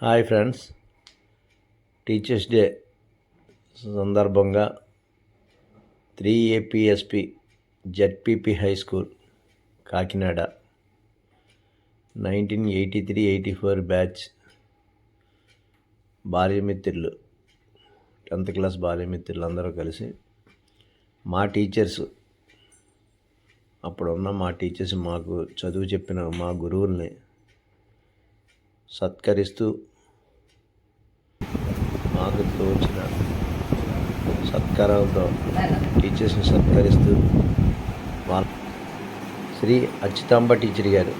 Hi friends. Teachers day సందర్భంగా three APSP ZPP high school Kakinada. Nineteen eighty three eighty four batch బాల్యమిత్రులు tenth class బాల్యమిత్రులు అందరూ కలిసి మా teachers అప్పుడున్న మా టీచర్స్ మాకు చదువు చెప్పిన మా గురువుల్ని సత్కరిస్తూ మాకు తోచిన సత్కారంతో టీచర్స్ని సత్కరిస్తూ వాళ్ళ శ్రీ అచ్యుతాంబ టీచర్ గారు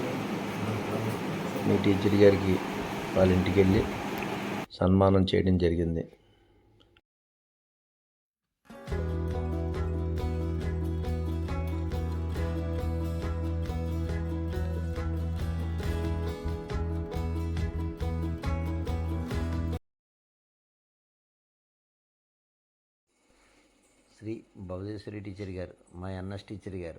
మీ టీచర్ గారికి వాళ్ళ ఇంటికి వెళ్ళి సన్మానం చేయడం జరిగింది. శ్రీ భవదేశ్వరి టీచర్ గారు మా ఎన్ఎస్ టీచర్ గారు.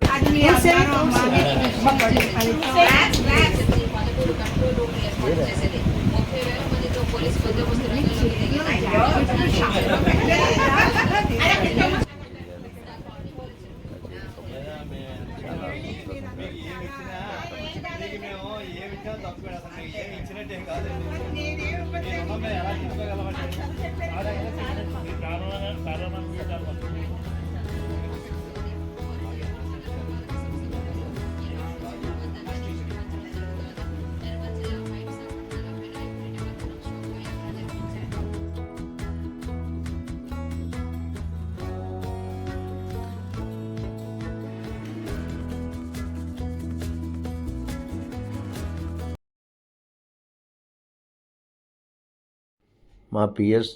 మా పిఎస్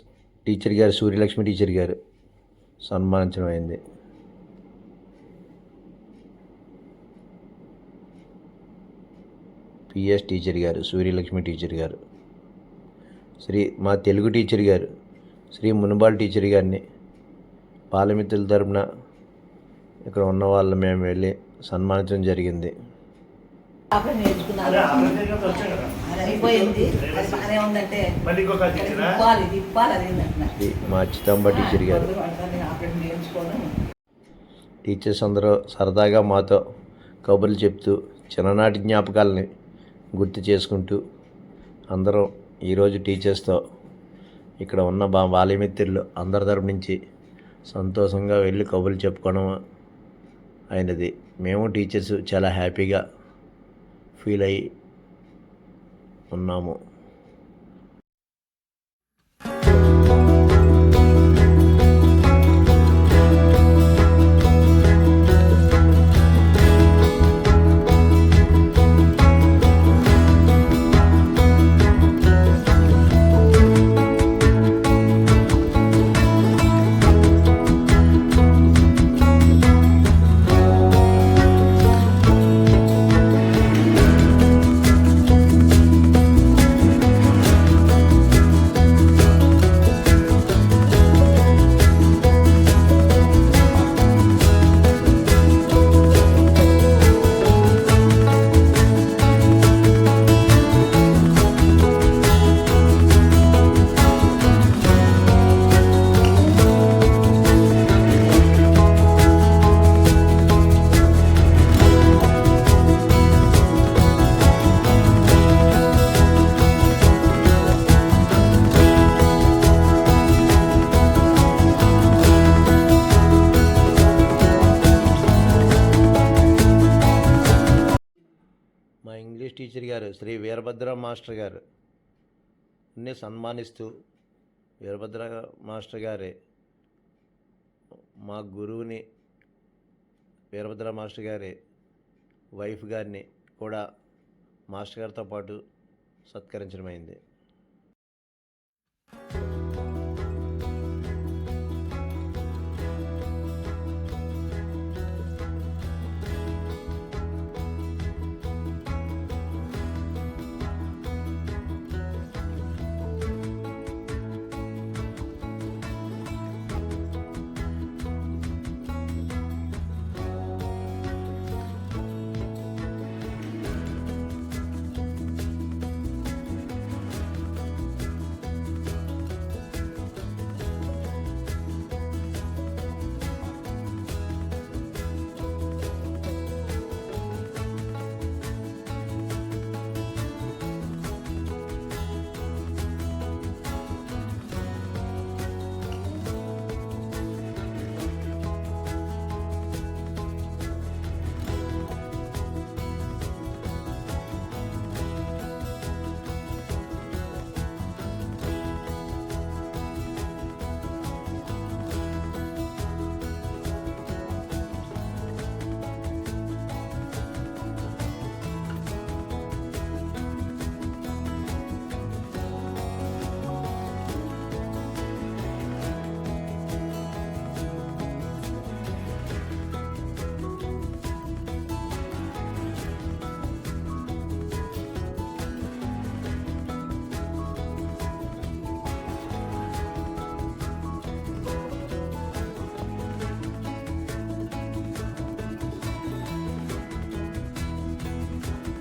టీచర్ గారు సూర్యలక్ష్మి టీచర్ గారు సన్మానించడం అయింది. పిఎస్ టీచర్ గారు సూర్యలక్ష్మి టీచర్ గారు శ్రీ మా తెలుగు టీచర్ గారు శ్రీ మునుబాల్ టీచర్ గారిని బాలమిత్రుల తరపున ఇక్కడ ఉన్న వాళ్ళు మేము వెళ్ళి సన్మానించడం జరిగింది. నేర్చుకున్నారు అయిపోయింది బాగానే ఉందంటే తిప్పాలి తిప్పాలి అది మా చిదంబ టీచర్ గారు టీచర్స్ అందరూ సరదాగా మాతో కబుర్లు చెప్తూ చిన్ననాటి జ్ఞాపకాలని గుర్తు చేసుకుంటూ అందరం ఈరోజు టీచర్స్తో ఇక్కడ ఉన్న బా బాల్యమిత్రులు అందరి తరపు నుంచి సంతోషంగా వెళ్ళి కబుర్లు చెప్పుకోవడం అయినది. మేము టీచర్స్ చాలా హ్యాపీగా ఫీల్ అయ్యి ఉన్నాము టీచర్ గారు శ్రీ వీరభద్ర మాస్టర్ గారు అన్నీ సన్మానిస్తూ వీరభద్ర మాస్టర్ గారే మా గురువుని వీరభద్ర మాస్టర్ గారి వైఫ్ గారిని కూడా మాస్టర్ గారితో పాటు సత్కరించడమైంది.